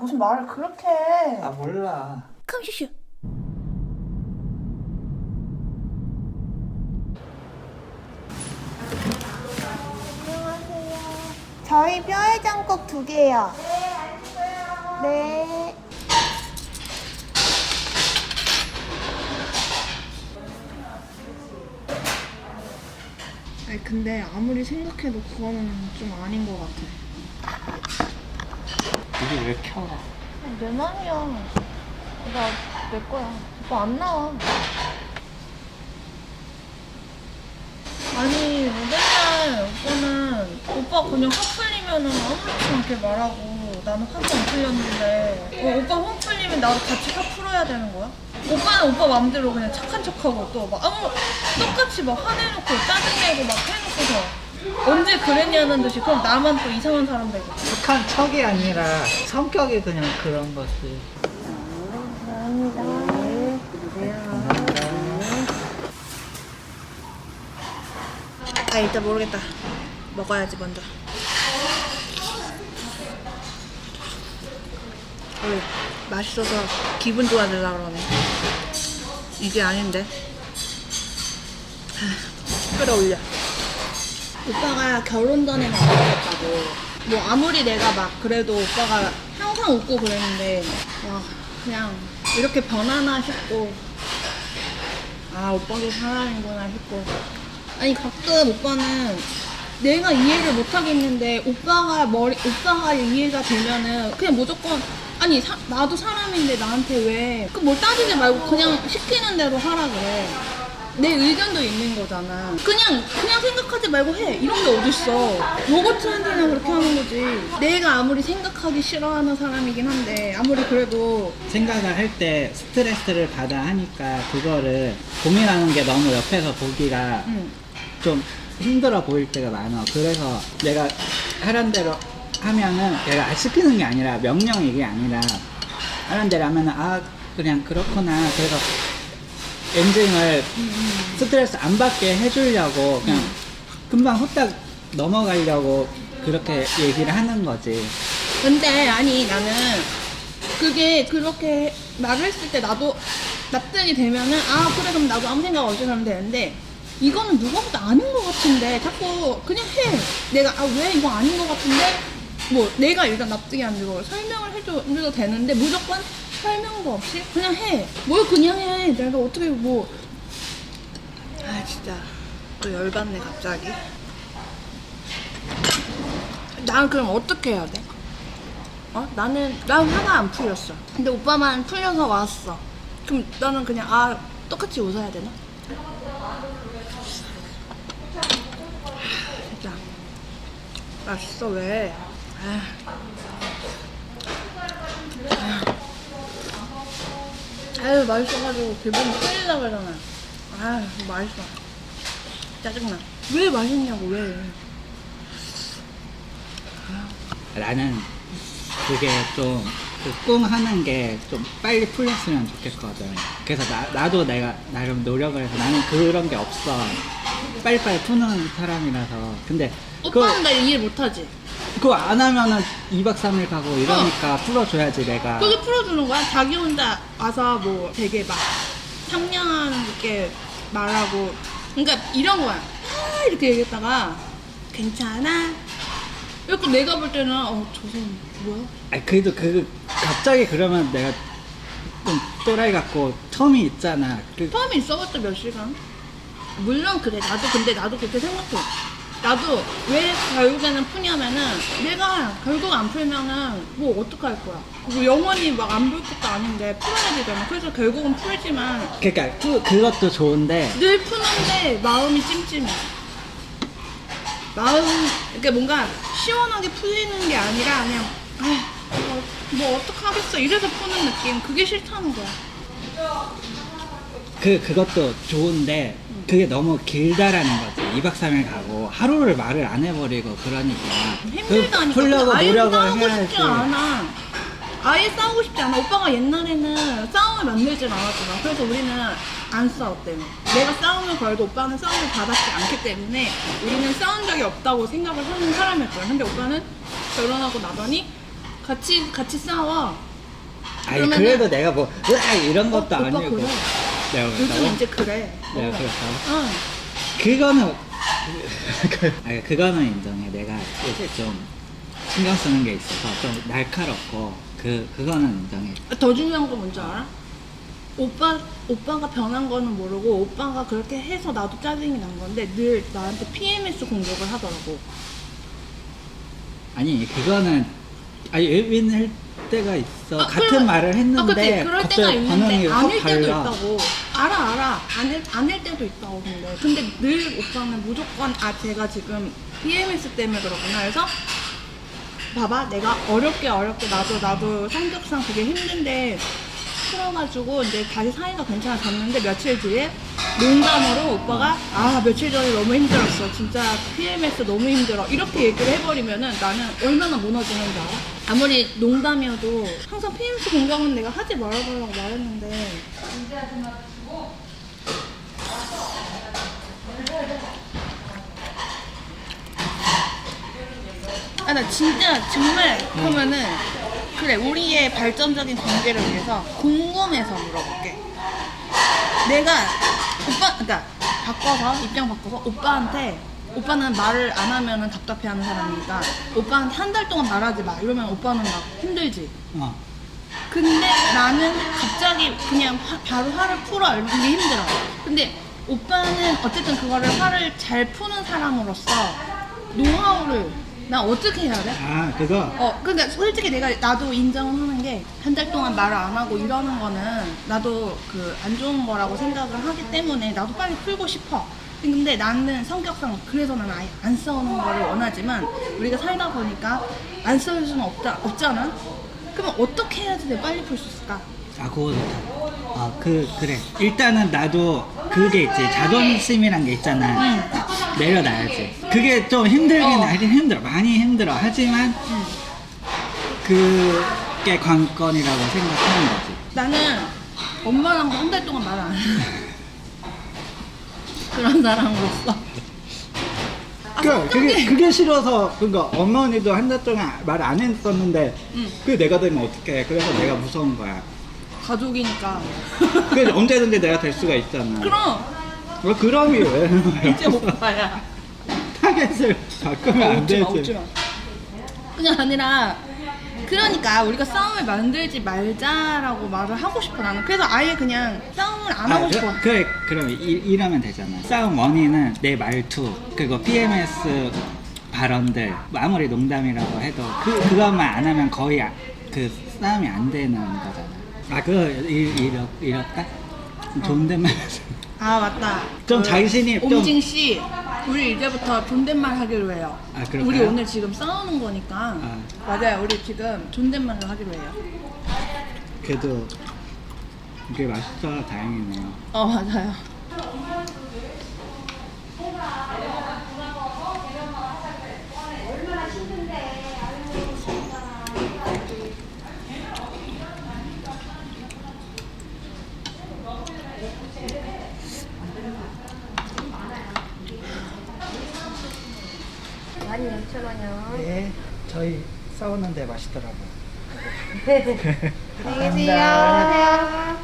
무슨 말을 그렇게 해. 아 몰라. 컴슈슈. 안녕하세요. 저희 뼈해장국 두 개요. 네, 알겠어요. 네. 아니 근데 아무리 생각해도 그거는 좀 아닌 것 같아. 이게 왜 켜? 내 맘이야. 나내 거야. 오빠 안 나와. 아니 맨날 오빠는 오빠 그냥 화 풀리면은 아무렇지 않게 말하고 나는 화도 안 풀렸는데 어, 오빠 화 풀리면 나도 같이 화 풀어야 되는 거야? 오빠는 오빠 맘대로 그냥 착한 척하고 또 막 아무 똑같이 막 화내놓고 짜증내고 막 해놓고서 언제 그랬냐는 듯이 그럼 나만 또 이상한 사람 되고. 착한 척이 아니라 성격이 그냥 그런 거지. 아 일단 모르겠다. 먹어야지 먼저. 어이, 맛있어서 기분 좋아지려고 그러네. 이게 아닌데. 하, 끌어올려 오빠가 결혼 전에 막 그랬다고. 뭐 아무리 내가 막 그래도 오빠가 항상 웃고 그랬는데 와 그냥 이렇게 변하나 싶고. 아 오빠도 사람이구나 싶고. 아니 가끔 오빠는 내가 이해를 못 하겠는데 오빠가 머리 오빠가 이해가 되면은 그냥 무조건 아니 사- 나도 사람인데 나한테 왜? 그 뭘 따지지 말고 그냥 시키는 대로 하라 그래 내 의견도 있는 거잖아 그냥 그냥 생각하지 말고 해 이런 게 어딨어 로봇한테나 그렇게 하는 거지 내가 아무리 생각하기 싫어하는 사람이긴 한데 아무리 그래도 생각을 할 때 스트레스를 받아 하니까 그거를 고민하는 게 너무 옆에서 보기가 응. 좀 힘들어 보일 때가 많아. 그래서 내가 하란 대로 하면은 내가 아, 시키는 게 아니라 명령 이게 아니라 하란 대로 하면은 아 그냥 그렇구나. 그래서 엔딩을 스트레스 안 받게 해주려고 그냥 금방 후딱 넘어가려고 그렇게 얘기를 하는 거지. 근데 아니 나는 그게 그렇게 말을 했을 때 나도 납득이 되면은 아 그래 그럼 나도 아무 생각 없이 하면 되는데 이거는 봐도 아닌 것 같은데 자꾸 그냥 해 내가 아 왜 이거 아닌 것 같은데 뭐 내가 일단 납득이 안 되고 설명을 해줘도 되는데 무조건 설명도 없이 그냥 해 뭘 그냥 해 내가 어떻게 뭐 아 진짜 또 열받네 갑자기 난 그럼 어떻게 해야 돼? 어? 나는 난 화가 안 풀렸어. 근데 오빠만 풀려서 왔어. 그럼 나는 그냥 아 똑같이 웃어야 되나? 하, 진짜 맛있어 왜? 아. 아 유 맛있어가지고 기분 풀리려 그러잖아. 아 맛있어. 짜증나. 왜 맛있냐고 왜? 나는 그게 좀꿍 하는 게 좀 빨리 풀렸으면 좋겠거든. 그래서 나, 나도 내가 나름 노력을 해서 나는 그런 게 없어. 빨리빨리 푸는 사람이라서. 근데 오빠는 나 이해 못하지. 그거 안 하면은 2박 3일 가고 이러니까 풀어줘야지 내가. 그게 풀어주는 거야? 자기 혼자 와서 뭐 되게 막 상냥하게 말하고 그러니까 이런 거야 아 이렇게 얘기했다가 괜찮아 이렇게 내가 볼 때는 어저 사람 뭐야? 아니 그래도 그 갑자기 그러면 내가 좀 또라이 같고 텀이 있잖아. 그, 처음에 있어봤자 몇 시간? 물론 그래 나도 근데 나도 그렇게 생각해 나도 왜 결국에는 푸냐면은 내가 결국 안 풀면은 뭐 어떡할 거야 뭐 영원히 막안풀 것도 아닌데 풀어야 되잖아 그래서 결국은 풀지만 그러니까 그, 그것도 좋은데 늘 푸는데 마음이 찜찜해. 마음, 그러니까 뭔가 시원하게 풀리는 게 아니라 그냥, 아, 뭐, 뭐 어떡하겠어. 이래서 푸는 느낌. 그게 싫다는 거야. 그 그것도 좋은데 그게 너무 길다라는 거지. 2박 3일 가고 하루를 말을 안 해버리고 그러니까 힘들다니까. 그 풀려고 아예 노력을 싸우고 해야지. 싶지 않아. 아예 싸우고 싶지 않아. 오빠가 옛날에는 싸움을 만들질 않았잖아. 그래서 우리는 안 싸웠대요. 내가 싸움을 걸도 오빠는 싸움을 받았지 않기 때문에 우리는 싸운 적이 없다고 생각을 하는 사람이었어요. 근데 오빠는 결혼하고 나더니 같이 같이 싸워. 아니 그러면은- 그래도 내가 뭐 으아 이런 것도 어, 오빠 아니고 그래. 내가 요즘 그랬다고? 이제 그래. 내가 어. 그랬다고? 응. 그거는 그- 아니 그거는 인정해 내가 요새 좀 신경 쓰는 게 있어서 좀 날카롭고 그 그거는 인정해 더 중요한 거 뭔지 알아? 오빠 오빠가 변한 거는 모르고 오빠가 그렇게 해서 나도 짜증이 난 건데 늘 나한테 PMS 공격을 하더라고. 아니 그거는 아니 외빈할 때가 있어 아, 같은 그럼- 말을 아, 했는데. 그럴 때가 갑자기 반응이 있는데 확 아닐 때도 달라 있다고. 알아, 알아. 아닐, 아닐 때도 있다고, 근데. 근데 늘 오빠는 무조건, 아, 제가 지금 PMS 때문에 그렇구나. 그래서, 봐봐. 내가 어렵게 어렵게 나도, 나도 성격상 그게 힘든데, 풀어가지고 이제 다시 사이가 괜찮아졌는데 며칠 뒤에 농담으로 오빠가 아 며칠 전에 너무 힘들었어 진짜 PMS 너무 힘들어 이렇게 얘기를 해버리면은 나는 얼마나 무너지는지 알아? 아무리 농담이어도 항상 PMS 공격은 내가 하지 말아달라고 말했는데 아 나 진짜 정말 그러면은 그래 우리의 발전적인 관계를 위해서 궁금해서 물어볼게. 내가 오빠 그러니까 바꿔서 입장 바꿔서 오빠한테 오빠는 말을 안 하면은 답답해하는 사람이니까 오빠한테 한 달 동안 말하지 마. 이러면 오빠는 막 힘들지. 어. 근데 나는 갑자기 그냥 화- 바로 화를 풀어 이게 힘들어. 근데 오빠는 어쨌든 그거를 화를 잘 푸는 사람으로서 노하우를 나 어떻게 해야 돼? 아 그거 어, 근데 솔직히 내가 나도 인정을 하는 게 한 달 동안 말을 안 하고 이러는 거는 나도 그 안 좋은 거라고 생각을 하기 때문에 나도 빨리 풀고 싶어. 근데 나는 성격상 그래서 나는 아예 안 싸우는 거를 원하지만 우리가 살다 보니까 안 싸울 수는 없다, 없잖아? 그러면 어떻게 해야지 내가 빨리 풀 수 있을까? 아 그거 좋다 아그 그래 일단은 나도 그게 있지 자존심이란 게 있잖아 응. 내려놔야지 그게 좀 힘들긴 어. 하긴 힘들어 많이 힘들어 하지만 응. 그게 관건이라고 생각하는 거지 나는 엄마랑 한달 동안 말 안 해. 그런 사람으로서. 아, 그, 그게, 그게 싫어서, 그니까 어머니도 한 달 동안 말 안 했었는데, 응. 그게 내가 되면 어떡해. 그래서 내가 무서운 거야. 가족이니까. 그래서 언제든지 내가 될 수가 있잖아. 그럼 뭐 그럼이 왜? 이제 오빠야. 타겟을 바꾸면 안 웃지 마, 되지. 웃지 마. 그냥 아니라 그러니까 우리가 싸움을 만들지 말자라고 말을 하고 싶어 나는. 그래서 아예 그냥 싸움을 안 하고 그, 싶어. 그래, 그럼 이, 이러면 되잖아. 싸움 원인은 내 말투, 그리고 PMS 발언들, 뭐 아무리 농담이라고 해도 그, 그것만 안 하면 거의 아- 그 싸움이 안 되는 거잖아. 아, 그거 이, 이럴, 이럴까? 존댓말. 아 맞다. 좀그 자신이 좀- 옴진 씨, 우리 이제부터 존댓말 하기로 해요. 아, 그럴까요? 우리 오늘 지금 싸우는 거니까. 아. 맞아요. 우리 지금 존댓말을 하기로 해요. 그래도 이게 맛있어서 다행이네요. 어 맞아요. 많이 6,000원이요. 네, 저희 싸우는데 맛있더라고요. 안녕히 계세요.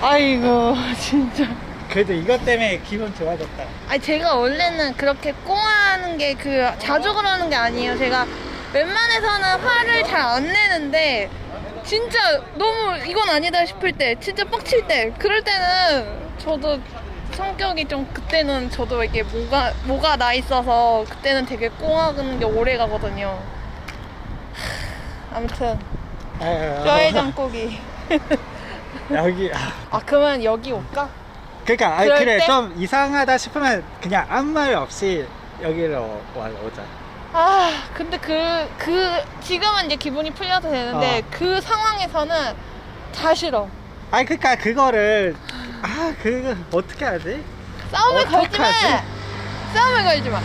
아이고 진짜. 그래도 이것 때문에 기분 좋아졌다. 아니 제가 원래는 그렇게 꽁하는 게 그 자주 그러는 게 아니에요. 제가 웬만해서는 화를 잘 안 내는데 진짜 너무 이건 아니다 싶을 때 진짜 빡칠 때 그럴 때는 저도 성격이 좀 그때는 저도 이게 뭐가 뭐가 나 있어서 그때는 되게 꽁하는 게 오래 가거든요. 하, 아무튼 뼈의 장국이 여기 아, 아 그러면 여기 올까? 그러니까 아니, 그럴 그래 때? 좀 이상하다 싶으면 그냥 아무 말 없이 여기로 와 오자. 아 근데 그 그 지금은 이제 기분이 풀려도 되는데 어. 그 상황에서는 다 싫어 아니 그러니까 그거를 아 그거 어떻게 하지? 싸움을 걸지 마 어떡하지? 싸움을 걸지 마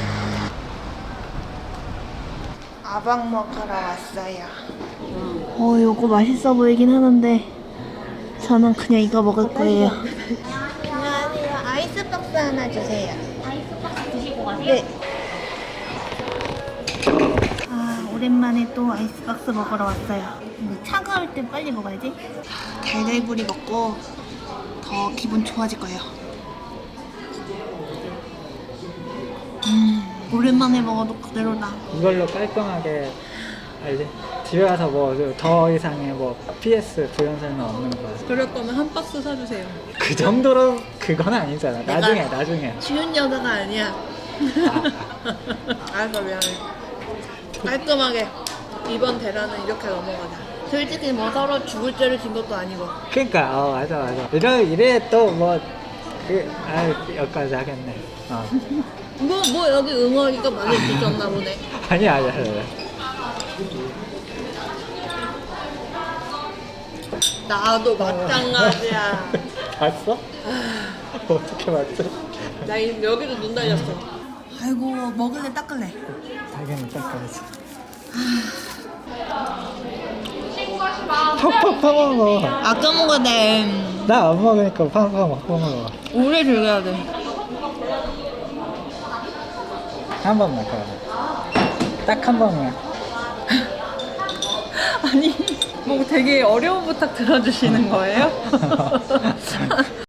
아방 먹으러 왔어요. 어, 요거 맛있어 보이긴 하는데 저는 그냥 이거 먹을 거예요. 안녕하세요 아이스박스 하나 주세요 네. 아, 오랜만에 또 아이스박스 먹으러 왔어요. 근데 차가울 때 빨리 먹어야지. 달걀구리 먹고 더 기분 좋아질 거예요. 음, 오랜만에 먹어도 그대로다. 이걸로 깔끔하게 알지? 집에 가서 뭐 더 이상의 뭐 PS 부연설은 없는 거야. 그럴 거면 한 박스 사주세요. 그 정도로 그건 아니잖아. 내가- 나중에 나중에. 쉬운 여자가 아니야. 알았어 미안해. 깔끔하게 이번 대란은 이렇게 넘어가자. 솔직히 뭐 서로 죽을 죄를 진 것도 아니고. 그러니까 어 맞아 맞아. 이래 이래 또뭐그 아, 여기까지 하겠네. 어. 뭐, 뭐 여기 응어리가 많이 있었나 보네. 아니 아니 아니. 나도 마찬가지야. 봤어? 어떻게 봤어? 나 지금 여기도 눈 달렸어. 아이고 먹을래 닦을래. 당연히 닦아야지. 팍팍 퍼먹어. 아까 먹었네. 나 안 먹으니까 팍팍 막 퍼먹어. 오래 즐겨야 돼. 한 번만 더. 딱한 번만. 아니 뭐 되게 어려운 부탁 들어주시는 거예요?